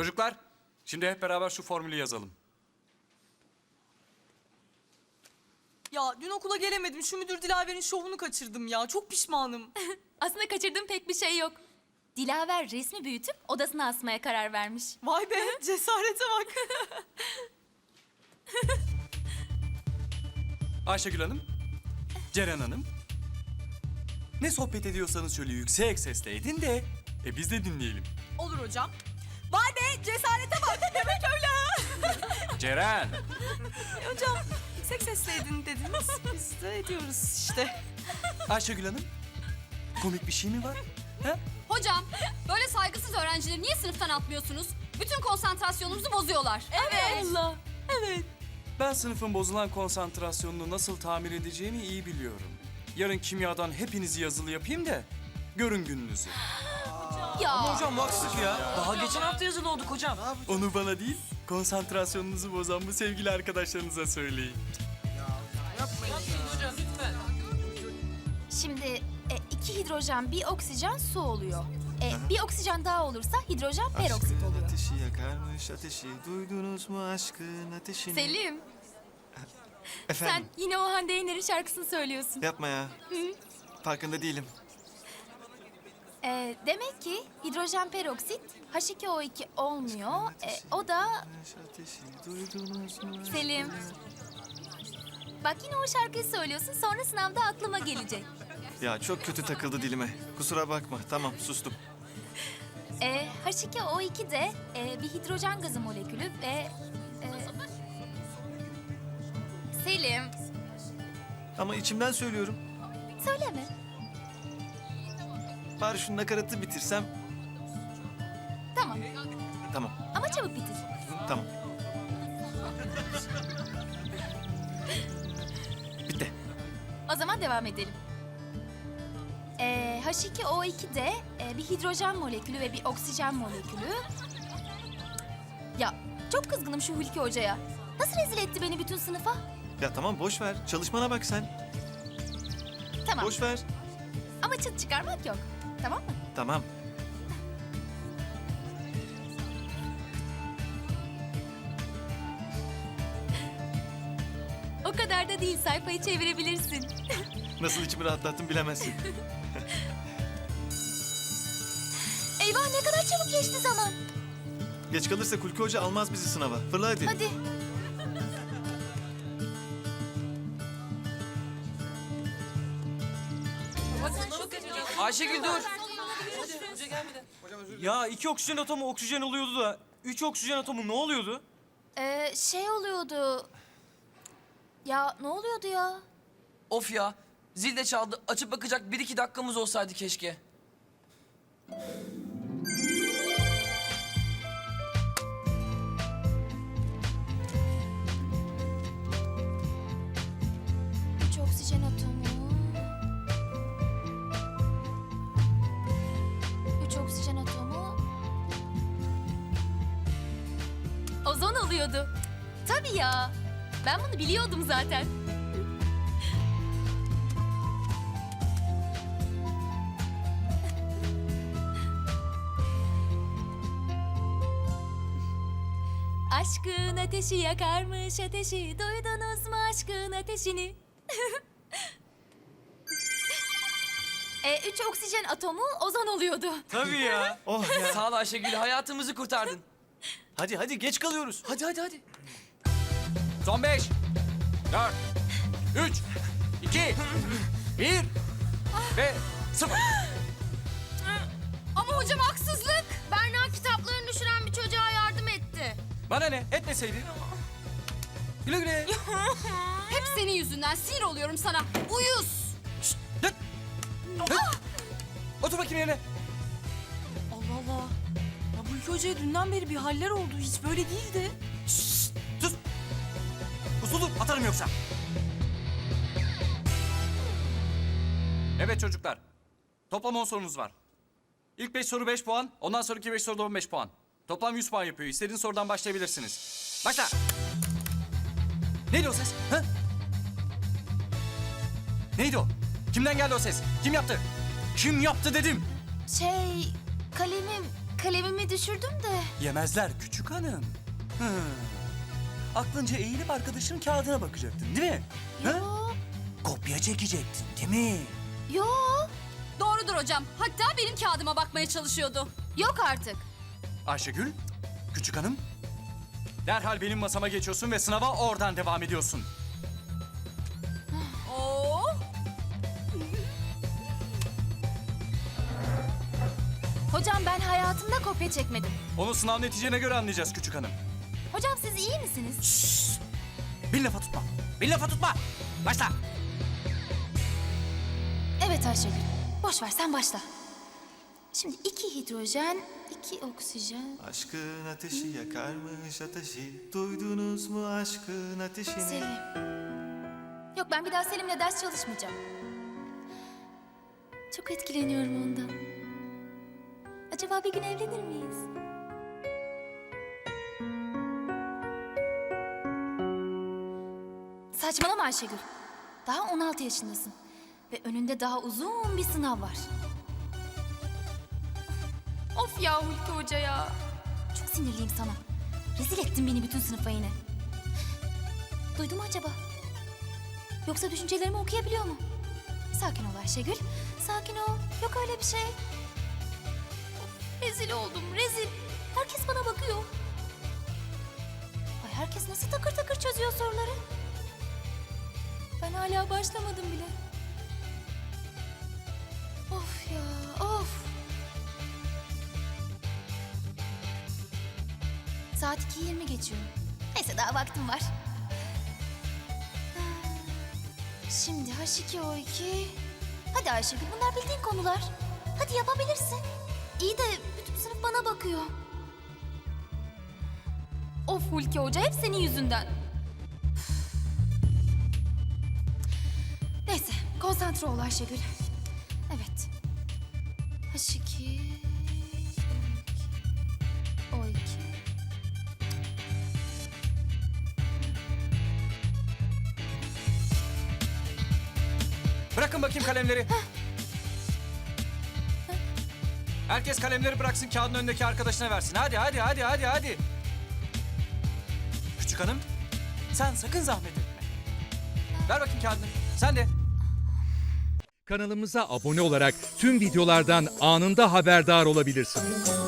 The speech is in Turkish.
Çocuklar, şimdi hep beraber şu formülü yazalım. Ya dün okula gelemedim. Şu müdür Dilaver'in şovunu kaçırdım ya. Çok pişmanım. Aslında kaçırdığım pek bir şey yok. Dilaver resmi büyütüp odasına asmaya karar vermiş. Vay be cesarete bak. Ayşegül Hanım, Ceren Hanım. Ne sohbet ediyorsanız şöyle yüksek sesle edin de e biz de dinleyelim. Olur hocam. Vay be cesarete bak. Demek öyle ha. Ceren, hocam yüksek sesle edin dediniz. Biz de ediyoruz işte. Ayşegül Hanım. Komik bir şey mi var? Ha? Hocam, böyle saygısız öğrencileri niye sınıftan atmıyorsunuz? Bütün konsantrasyonumuzu bozuyorlar. Evet. Allah. Evet. Ben sınıfın bozulan konsantrasyonunu nasıl tamir edeceğimi iyi biliyorum. Yarın kimyadan hepinizi yazılı yapayım da görün gününüzü. Ya Hocam bu haksızlık ya. Daha geçen hafta yazılı olduk hocam. Onu bana değil, konsantrasyonunuzu bozan bu sevgili arkadaşlarınıza söyleyin. hocam lütfen. şimdi e, iki hidrojen bir oksijen su oluyor. E, bir oksijen daha olursa hidrojen peroksit Aşkın oluyor. ateşi yakarmış ateşi duydunuz mu aşkın ateşini? Selim sen Efendim yine o Hande Yener'in şarkısını söylüyorsun. yapma ya. Farkında değilim. E, demek ki hidrojen peroksit H2O2 olmuyor. E, o da? Selim. Bak yine o şarkıyı söylüyorsun sonra sınavda aklıma gelecek. Ya çok kötü takıldı dilime. Kusura bakma. Tamam sustum. E, H2O2 de e, bir hidrojen gazı molekülü ve... e, Selim, Ama içimden söylüyorum. söyleme. Bari şu nakaratı bitirsem. Tamam Tamam. ama çabuk bitir. Tamam. Bitti. O zaman devam edelim. E, H2O2 de e, bir hidrojen molekülü ve bir oksijen molekülü. Ya çok kızgınım şu Hulki Hoca'ya. Nasıl rezil etti beni bütün sınıfa? Ya tamam boş ver. Çalışmana bak sen. Tamam Boş ver. ama çıt çıkarmak yok. Tamam mı? Tamam. O kadar da değil sayfayı çevirebilirsin. Nasıl içimi rahatlattım bilemezsin. Eyvah ne kadar çabuk geçti zaman. Geç kalırsa Kulki Hoca almaz bizi sınava. Fırla hadi. Hadi. Ayşegül dur. Ya iki oksijen atomu oksijen oluyordu da üç oksijen atomu ne oluyordu? Ee, şey oluyordu. Ya ne oluyordu ya? Of ya. Zil de çaldı. Açıp bakacak bir iki dakikamız olsaydı keşke. Üç oksijen atomu. Ozon oluyordu. Tabii ya. Ben bunu biliyordum zaten. Aşkın ateşi yakarmış ateşi Duydunuz mu aşkın ateşini? e, üç oksijen atomu ozon oluyordu. Tabii ya. Oh ya. Sağ ol Ayşegül. Hayatımızı kurtardın. Hadi hadi geç kalıyoruz. Hadi hadi hadi. Son beş, dört, üç, iki, bir ve sıfır. Ama hocam haksızlık. Berna kitaplarını düşüren bir çocuğa yardım etti. Bana ne? Etmeseydin. Güle güle. Hep senin yüzünden sinir oluyorum sana. Uyuz. Git. Git. Otur bakayım yerine. Allah Allah. Hulki Hoca'ya dünden beri bir haller oldu. Hiç böyle değildi. Sus. Usulü atarım yoksa. Evet çocuklar. Toplam 10 sorumuz var. İlk 5 soru 5 puan, ondan sonraki 5 soruda 15 puan. Toplam 100 puan yapıyor. İstediğiniz sorudan başlayabilirsiniz. Başla. Neydi o ses? Ha? Neydi o? Kimden geldi o ses? Kim yaptı? Kim yaptı dedim. Şey, kalemim, kalemimi düşürdüm de. Yemezler küçük hanım. Hı. Aklınca eğilip arkadaşının kağıdına bakacaktın değil mi? Yo, Kopya çekecektin değil mi? yo, Doğrudur hocam. Hatta benim kağıdıma bakmaya çalışıyordu. yok artık. Ayşegül, küçük hanım. Derhal benim masama geçiyorsun ve sınava oradan devam ediyorsun. Hocam ben hayatımda kopya çekmedim. Onu sınav neticene göre anlayacağız küçük hanım. Hocam siz iyi misiniz? Bir lafa tutma. Bir lafa tutma. Başla. Evet Ayşegül. Boş ver sen başla. Şimdi iki hidrojen, iki oksijen. Aşkın ateşi yakarmış ateşi. Duydunuz mu aşkın ateşini? Selim. Yok ben bir daha Selim'le ders çalışmayacağım. Çok etkileniyorum ondan. Acaba bir gün evlenir miyiz? Saçmalama Ayşegül. Daha 16 yaşındasın. Ve önünde daha uzun bir sınav var. Of ya Hulki Hoca ya. Çok sinirliyim sana. Rezil ettin beni bütün sınıfa yine. Duydu mu acaba? Yoksa düşüncelerimi okuyabiliyor mu? Sakin ol Ayşegül. Sakin ol. Yok öyle bir şey. Rezil oldum, rezil. Herkes bana bakıyor. Ay herkes nasıl takır takır çözüyor soruları? Ben hala başlamadım bile. Of ya, of. Saat 2.20 geçiyor. Neyse daha vaktim var. Şimdi H2O2. Hadi Ayşegül bunlar bildiğin konular. Hadi yapabilirsin. İyi de bütün sınıf bana bakıyor. Of Hulki Hoca hep senin yüzünden. Neyse konsantre ol Ayşegül. Evet. H2 O2 Bırakın bakayım kalemleri. Herkes kalemleri bıraksın kağıdın önündeki arkadaşına versin. Hadi hadi hadi hadi hadi. Küçük hanım sen sakın zahmet etme. Ver bakayım kağıdını. Sen de. Kanalımıza abone olarak tüm videolardan anında haberdar olabilirsiniz.